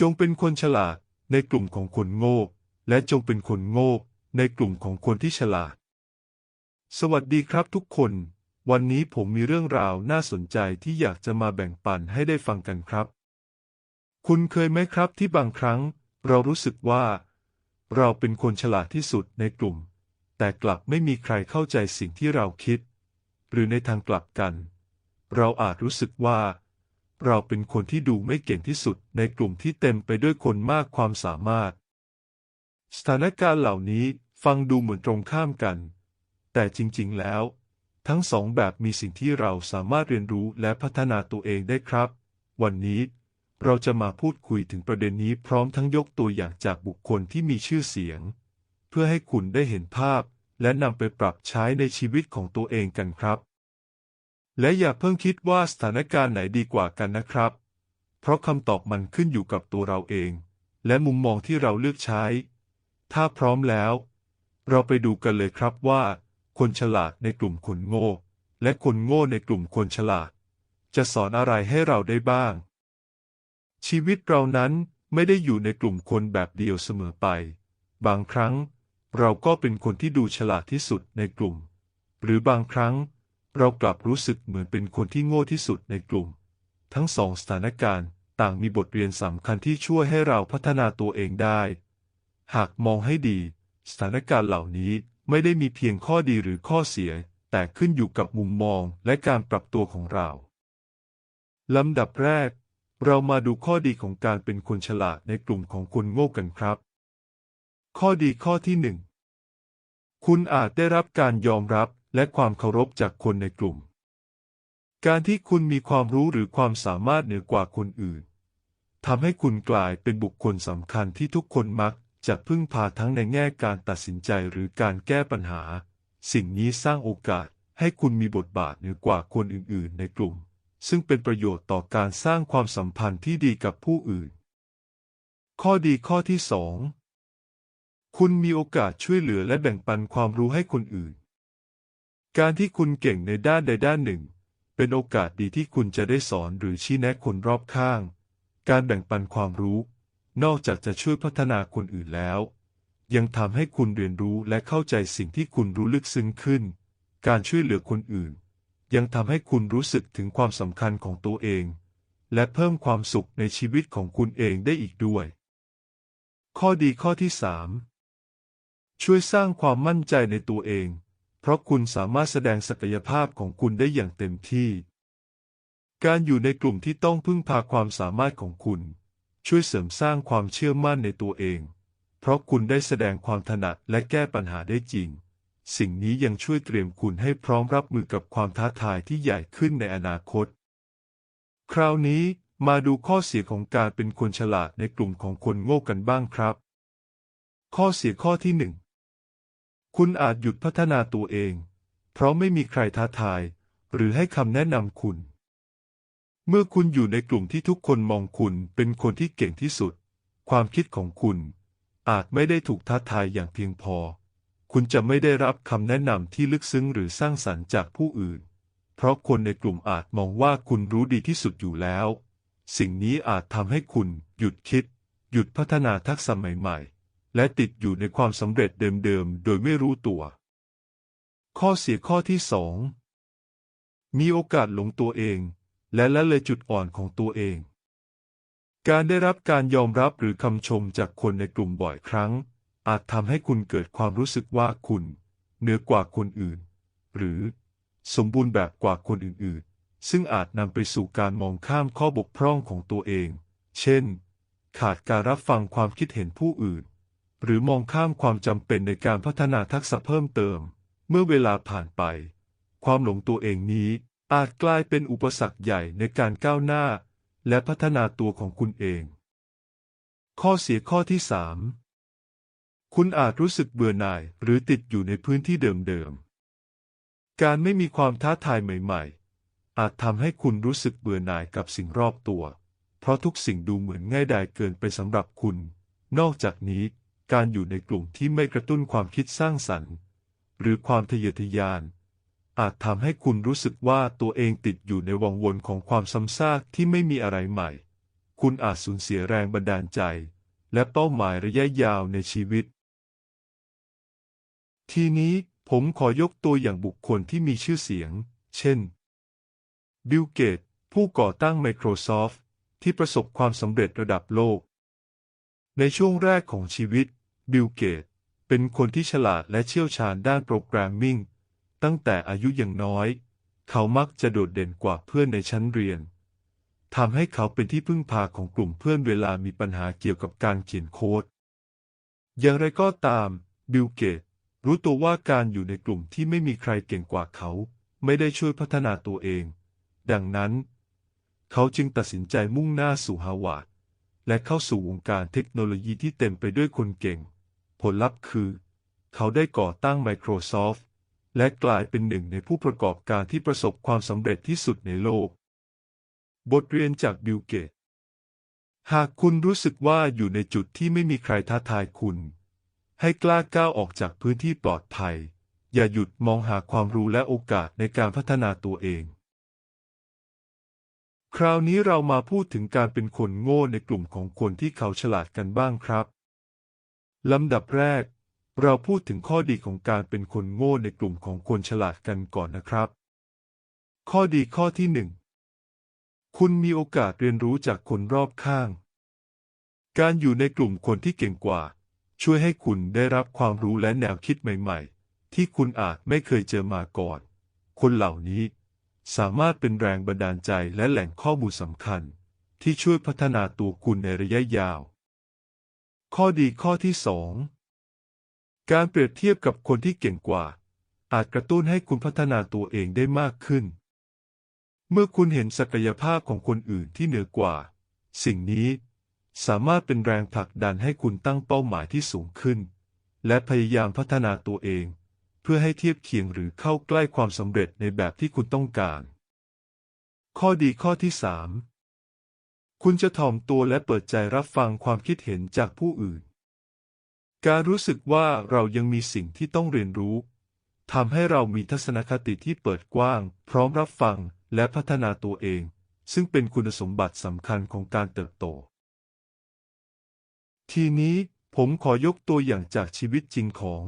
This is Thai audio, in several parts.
จงเป็นคนฉลาดในกลุ่มของคนโง่ และจงเป็นคนโง่ในกลุ่มของคนที่ฉลาด สวัสดีครับทุกคน วันนี้ผมมีเรื่องราวน่าสนใจที่อยากจะมาแบ่งปันให้ได้ฟังกันครับ คุณเคยไหมครับที่บางครั้ง เรารู้สึกว่า เราเป็นคนฉลาดที่สุดในกลุ่ม แต่กลับไม่มีใครเข้าใจสิ่งที่เราคิด หรือในทางกลับกัน เราอาจรู้สึกว่า เราเป็นคนที่ดูไม่เก่งที่สุดในกลุ่มที่เต็มไปด้วยคนมากความสามารถ สถานการณ์เหล่านี้ฟังดูเหมือนตรงข้ามกัน แต่จริงๆแล้ว ทั้งสองแบบมีสิ่งที่เราสามารถเรียนรู้และพัฒนาตัวเองได้ครับ วันนี้เราจะมาพูดคุยถึงประเด็นนี้พร้อมทั้งยกตัวอย่างจากบุคคลที่มีชื่อเสียง เพื่อให้คุณได้เห็นภาพและนำไปปรับใช้ในชีวิตของตัวเองกันครับ และอย่าเพิ่งคิดว่าสถานการณ์ไหนดีกว่ากันนะครับ เพราะคำตอบมันขึ้นอยู่กับตัวเราเอง และมุมมองที่เราเลือกใช้ ถ้าพร้อมแล้ว เราไปดูกันเลยครับว่า คนฉลาดในกลุ่มคนโง่ และคนโง่ในกลุ่มคนฉลาด จะสอนอะไรให้เราได้บ้าง ชีวิตเรานั้นไม่ได้อยู่ในกลุ่มคนแบบเดียวเสมอไป บางครั้ง เราก็เป็นคนที่ดูฉลาดที่สุดในกลุ่ม หรือบางครั้ง เรากลับรู้สึกเหมือนเป็นคนที่โง่ที่สุดในกลุ่ม ทั้งสองสถานการณ์ต่างมีบทเรียนสำคัญที่ช่วยให้เราพัฒนาตัวเองได้ หากมองให้ดี สถานการณ์เหล่านี้ไม่ได้มีเพียงข้อดีหรือข้อเสีย แต่ขึ้นอยู่กับมุมมองและการปรับตัวของเราลำดับแรก เรามาดูข้อดีของการเป็นคนฉลาดในกลุ่มของคนโง่กันครับ ข้อดีข้อที่หนึ่งคุณอาจได้รับการยอมรับ และความเคารพจากคนในกลุ่ม การที่คุณมีความรู้หรือความสามารถเหนือกว่าคนอื่นทำให้คุณกลายเป็นบุคคลสำคัญที่ทุกคนมักจะพึ่งพาทั้งในแง่การตัดสินใจหรือการแก้ปัญหา สิ่งนี้สร้างโอกาสให้คุณมีบทบาทเหนือกว่าคนอื่น ๆ ในกลุ่ม ซึ่งเป็นประโยชน์ต่อการสร้างความสัมพันธ์ที่ดีกับผู้อื่น ข้อดีข้อที่สองคุณมีโอกาสช่วยเหลือและแบ่งปันความรู้ให้คนอื่น การที่คุณเก่งในด้านใดด้านหนึ่ง เป็นโอกาสดีที่คุณจะได้สอนหรือชี้แนะคนรอบข้าง การแบ่งปันความรู้ นอกจากจะช่วยพัฒนาคนอื่นแล้ว ยังทำให้คุณเรียนรู้และเข้าใจสิ่งที่คุณรู้ลึกซึ้งขึ้น การช่วยเหลือคนอื่น ยังทำให้คุณรู้สึกถึงความสำคัญของตัวเอง และเพิ่มความสุขในชีวิตของคุณเองได้อีกด้วย ข้อดีข้อที่สามช่วยสร้างความมั่นใจในตัวเอง เพราะคุณสามารถแสดงศักยภาพของคุณได้อย่างเต็มที่ การอยู่ในกลุ่มที่ต้องพึ่งพาความสามารถของคุณ ช่วยเสริมสร้างความเชื่อมั่นในตัวเอง เพราะคุณได้แสดงความถนัดและแก้ปัญหาได้จริง สิ่งนี้ยังช่วยเตรียมคุณให้พร้อมรับมือกับความท้าทายที่ใหญ่ขึ้นในอนาคต คราวนี้มาดูข้อเสียของการเป็นคนฉลาดในกลุ่มของคนโง่กันบ้างครับ ข้อเสียข้อที่หนึ่ง คุณอาจหยุดพัฒนาตัวเอง เพราะไม่มีใครท้าทาย หรือให้คำแนะนำคุณ เมื่อคุณอยู่ในกลุ่มที่ทุกคนมองคุณเป็นคนที่เก่งที่สุด ความคิดของคุณ อาจไม่ได้ถูกท้าทายอย่างเพียงพอ คุณจะไม่ได้รับคำแนะนำที่ลึกซึ้งหรือสร้างสรรค์จากผู้อื่น เพราะคนในกลุ่มอาจมองว่าคุณรู้ดีที่สุดอยู่แล้ว สิ่งนี้อาจทำให้คุณหยุดคิด หยุดพัฒนาทักษะใหม่ๆ และติดอยู่ในความสำเร็จเดิมๆ โดยไม่รู้ตัว ข้อเสียข้อที่สองมีโอกาสหลงตัวเอง และละเลยจุดอ่อนของตัวเอง การได้รับการยอมรับหรือคำชมจากคนในกลุ่มบ่อยครั้ง อาจทำให้คุณเกิดความรู้สึกว่าคุณเหนือกว่าคนอื่น หรือสมบูรณ์แบบกว่าคนอื่นๆ ซึ่งอาจนำไปสู่การมองข้ามข้อบกพร่องของตัวเอง เช่น ขาดการรับฟังความคิดเห็นผู้อื่น หรือมองข้ามความจำเป็นในการพัฒนาทักษะเพิ่มเติม เมื่อเวลาผ่านไป ความหลงตัวเองนี้อาจกลายเป็นอุปสรรคใหญ่ในการก้าวหน้า และพัฒนาตัวของคุณเอง ข้อเสียข้อที่สามคุณอาจรู้สึกเบื่อหน่ายหรือติดอยู่ในพื้นที่เดิมๆ การไม่มีความท้าทายใหม่ ๆ อาจทำให้คุณรู้สึกเบื่อหน่ายกับสิ่งรอบตัว เพราะทุกสิ่งดูเหมือนง่ายดายเกินไปสำหรับคุณ นอกจากนี้ การอยู่ในกลุ่มที่ไม่กระตุ้นความคิดสร้างสรรค์ หรือความทะเยอทะยาน อาจทำให้คุณรู้สึกว่าตัวเองติดอยู่ในวังวนของความซ้ำซากที่ไม่มีอะไรใหม่ คุณอาจสูญเสียแรงบันดาลใจ และเป้าหมายระยะยาวในชีวิต ทีนี้ผมขอยกตัวอย่างบุคคลที่มีชื่อเสียง เช่น บิลเกต ผู้ก่อตั้ง Microsoft ที่ประสบความสำเร็จระดับโลก ในช่วงแรกของชีวิต บิลเกต เป็นคนที่ฉลาดและเชี่ยวชาญด้านโปรแกรมมิ่ง ตั้งแต่อายุยังน้อย เขามักจะโดดเด่นกว่าเพื่อนในชั้นเรียนทำให้เขาเป็นที่พึ่งพาของกลุ่มเพื่อนเวลามีปัญหาเกี่ยวกับการเขียนโค้ด อย่างไรก็ตาม บิลเกต รู้ตัวว่าการอยู่ในกลุ่มที่ไม่มีใครเก่งกว่าเขา ไม่ได้ช่วยพัฒนาตัวเอง ดังนั้น เขาจึงตัดสินใจมุ่งหน้าสู่ฮาวาดและเข้าสู่วงการเทคโนโลยีที่เต็มไปด้วยคนเก่ง ผลลัพธ์คือ เขาได้ก่อตั้ง Microsoft และกลายเป็นหนึ่งในผู้ประกอบการที่ประสบความสำเร็จที่สุดในโลก บทเรียนจากบิลเกต หากคุณรู้สึกว่าอยู่ในจุดที่ไม่มีใครท้าทายคุณ ให้กล้าก้าวออกจากพื้นที่ปลอดภัย อย่าหยุดมองหาความรู้และโอกาสในการพัฒนาตัวเอง คราวนี้เรามาพูดถึงการเป็นคนโง่ในกลุ่มของคนที่เขาฉลาดกันบ้างครับ ลำดับแรก เราพูดถึงข้อดีของการเป็นคนโง่ในกลุ่มของคนฉลาดกันก่อนนะครับ ข้อดีข้อที่หนึ่งคุณมีโอกาสเรียนรู้จากคนรอบข้าง การอยู่ในกลุ่มคนที่เก่งกว่า ช่วยให้คุณได้รับความรู้และแนวคิดใหม่ ๆ ที่คุณอาจไม่เคยเจอมาก่อน คนเหล่านี้ สามารถเป็นแรงบันดาลใจและแหล่งข้อมูลสำคัญ ที่ช่วยพัฒนาตัวคุณในระยะยาว ข้อดีข้อที่สองการเปรียบเทียบกับคนที่เก่งกว่า อาจกระตุ้นให้คุณพัฒนาตัวเองได้มากขึ้น เมื่อคุณเห็นศักยภาพของคนอื่นที่เหนือกว่า สิ่งนี้สามารถเป็นแรงผลักดันให้คุณตั้งเป้าหมายที่สูงขึ้น และพยายามพัฒนาตัวเอง เพื่อให้เทียบเคียงหรือเข้าใกล้ความสำเร็จในแบบที่คุณต้องการ ข้อดีข้อที่สาม คุณจะถ่อมตัวและเปิดใจรับฟังความคิดเห็นจากผู้อื่น การรู้สึกว่าเรายังมีสิ่งที่ต้องเรียนรู้ทำให้เรามีทัศนคติที่เปิดกว้าง พร้อมรับฟังและพัฒนาตัวเอง ซึ่งเป็นคุณสมบัติสำคัญของการเติบโต ทีนี้ผมขอยกตัวอย่างจากชีวิตจริงของ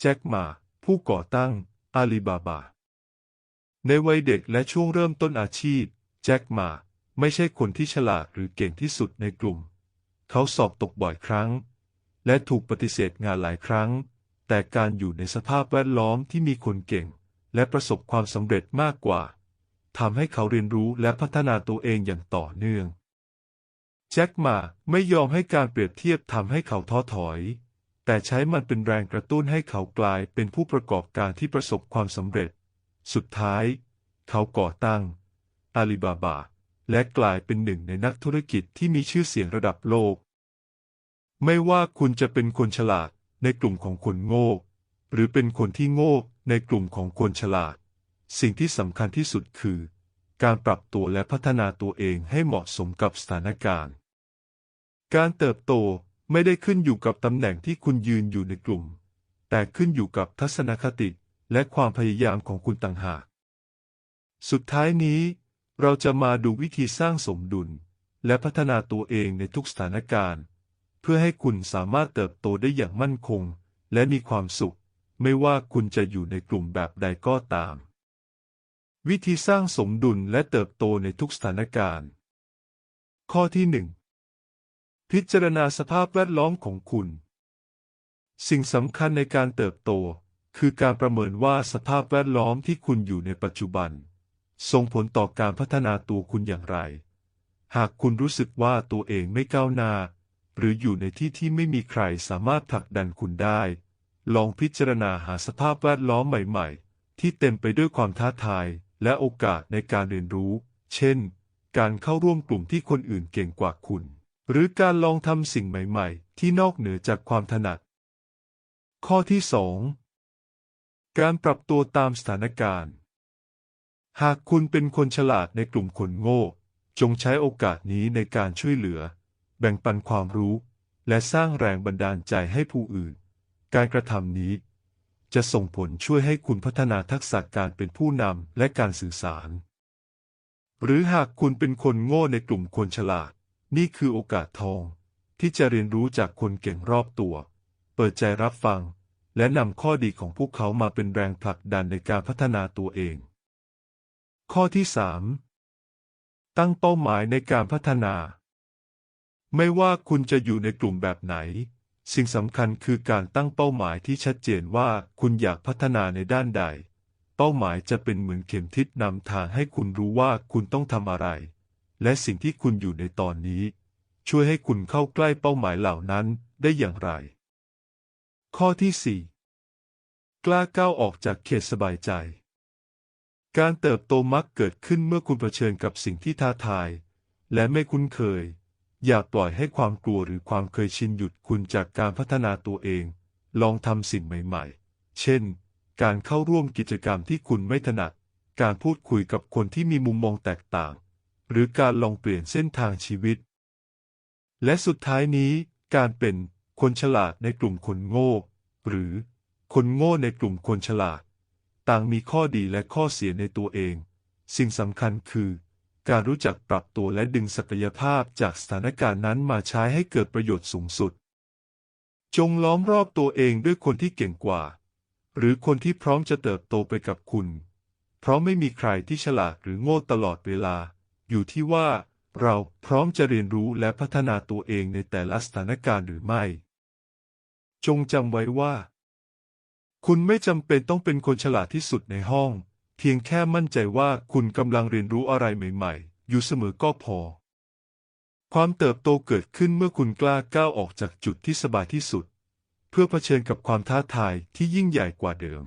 แจ็คหมา ผู้ก่อตั้งอาลีบาบา ในวัยเด็กและช่วงเริ่มต้นอาชีพ แจ็คหมา ไม่ใช่คนที่ฉลาดหรือเก่งที่สุดในกลุ่ม เขาสอบตกบ่อยครั้ง และถูกปฏิเสธงานหลายครั้ง แต่การอยู่ในสภาพแวดล้อมที่มีคนเก่ง และประสบความสำเร็จมากกว่าทำให้เขาเรียนรู้และพัฒนาตัวเองอย่างต่อเนื่อง แจ็คมาไม่ยอมให้การเปรียบเทียบทำให้เขาท้อถอย แต่ใช้มันเป็นแรงกระตุ้นให้เขากลายเป็นผู้ประกอบการที่ประสบความสำเร็จ สุดท้าย เขาก่อตั้งอาลีบาบา และกลายเป็นหนึ่งในนักธุรกิจที่มีชื่อเสียงระดับโลก ไม่ว่าคุณจะเป็นคนฉลาดในกลุ่มของคนโง่ หรือเป็นคนที่โง่ในกลุ่มของคนฉลาด สิ่งที่สำคัญที่สุดคือ การปรับตัวและพัฒนาตัวเองให้เหมาะสมกับสถานการณ์ การเติบโตไม่ได้ขึ้นอยู่กับตำแหน่งที่คุณยืนอยู่ในกลุ่ม แต่ขึ้นอยู่กับทัศนคติและความพยายามของคุณต่างหาก สุดท้ายนี้ เราจะมาดูวิธีสร้างสมดุล และพัฒนาตัวเองในทุกสถานการณ์ เพื่อให้คุณสามารถเติบโตได้อย่างมั่นคง และมีความสุข ไม่ว่าคุณจะอยู่ในกลุ่มแบบใดก็ตาม วิธีสร้างสมดุลและเติบโตในทุกสถานการณ์ ข้อที่หนึ่งพิจารณาสภาพแวดล้อมของคุณ สิ่งสำคัญในการเติบโต คือการประเมินว่าสภาพแวดล้อมที่คุณอยู่ในปัจจุบัน ส่งผลต่อการพัฒนาตัวคุณอย่างไร หากคุณรู้สึกว่าตัวเองไม่ก้าวหน้า หรืออยู่ในที่ที่ไม่มีใครสามารถผลักดันคุณได้ ลองพิจารณาหาสภาพแวดล้อมใหม่ๆ ที่เต็มไปด้วยความท้าทายและโอกาสในการเรียนรู้ เช่น การเข้าร่วมกลุ่มที่คนอื่นเก่งกว่าคุณ หรือการลองทำสิ่งใหม่ๆ ที่นอกเหนือจากความถนัด ข้อที่สองการปรับตัวตามสถานการณ์ หากคุณเป็นคนฉลาดในกลุ่มคนโง่ จงใช้โอกาสนี้ในการช่วยเหลือ แบ่งปันความรู้ และสร้างแรงบันดาลใจให้ผู้อื่น การกระทำนี้ จะส่งผลช่วยให้คุณพัฒนาทักษะการเป็นผู้นำและการสื่อสาร หรือหากคุณเป็นคนโง่ในกลุ่มคนฉลาด นี่คือโอกาสทอง ที่จะเรียนรู้จากคนเก่งรอบตัว เปิดใจรับฟัง และนำข้อดีของพวกเขามาเป็นแรงผลักดันในการพัฒนาตัวเอง ข้อที่ 3 ตั้งเป้าหมายในการพัฒนา ไม่ว่าคุณจะอยู่ในกลุ่มแบบไหน สิ่งสำคัญคือการตั้งเป้าหมายที่ชัดเจนว่าคุณอยากพัฒนาในด้านใด เป้าหมายจะเป็นเหมือนเข็มทิศนำทางให้คุณรู้ว่าคุณต้องทำอะไร และสิ่งที่คุณอยู่ในตอนนี้ ช่วยให้คุณเข้าใกล้เป้าหมายเหล่านั้นได้อย่างไร ข้อที่ 4 กล้าก้าวออกจากเขตสบายใจ การเติบโตมักเกิดขึ้นเมื่อคุณเผชิญกับสิ่งที่ท้าทาย และไม่คุ้นเคย อย่าปล่อยให้ความกลัวหรือความเคยชินหยุดคุณจากการพัฒนาตัวเอง ลองทำสิ่งใหม่ๆ เช่น การเข้าร่วมกิจกรรมที่คุณไม่ถนัด การพูดคุยกับคนที่มีมุมมองแตกต่าง หรือการลองเปลี่ยนเส้นทางชีวิต และสุดท้ายนี้ การเป็นคนฉลาดในกลุ่มคนโง่ หรือคนโง่ในกลุ่มคนฉลาด ต่างมีข้อดีและข้อเสียในตัวเอง สิ่งสำคัญคือ การรู้จักปรับตัวและดึงศักยภาพจากสถานการณ์นั้นมาใช้ให้เกิดประโยชน์สูงสุด จงล้อมรอบตัวเองด้วยคนที่เก่งกว่า หรือคนที่พร้อมจะเติบโตไปกับคุณ เพราะไม่มีใครที่ฉลาดหรือโง่ตลอดเวลา อยู่ที่ว่า เราพร้อมจะเรียนรู้และพัฒนาตัวเองในแต่ละสถานการณ์หรือไม่ จงจำไว้ว่า คุณไม่จำเป็นต้องเป็นคนฉลาดที่สุดในห้อง เพียงแค่มั่นใจว่าคุณกำลังเรียนรู้อะไรใหม่ๆ อยู่เสมอก็พอ ความเติบโตเกิดขึ้นเมื่อคุณกล้าก้าวออกจากจุดที่สบายที่สุด เพื่อเผชิญกับความท้าทายที่ยิ่งใหญ่กว่าเดิม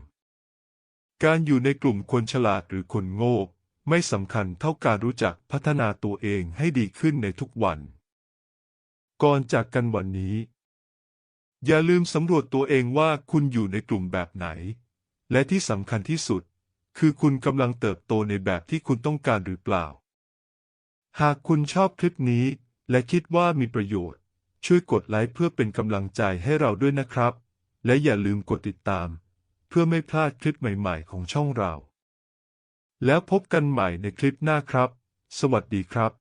การอยู่ในกลุ่มคนฉลาดหรือคนโง่ไม่สำคัญเท่าการรู้จักพัฒนาตัวเองให้ดีขึ้นในทุกวัน ก่อนจากกันวันนี้ อย่าลืมสำรวจตัวเองว่าคุณอยู่ในกลุ่มแบบไหน และที่สำคัญที่สุด คือคุณกำลังเติบโตในแบบที่คุณต้องการหรือเปล่า หากคุณชอบคลิปนี้ และคิดว่ามีประโยชน์ ช่วยกดไลค์เพื่อเป็นกำลังใจให้เราด้วยนะครับ และอย่าลืมกดติดตาม เพื่อไม่พลาดคลิปใหม่ ๆ ของช่องเรา แล้วพบกันใหม่ในคลิปหน้าครับ สวัสดีครับ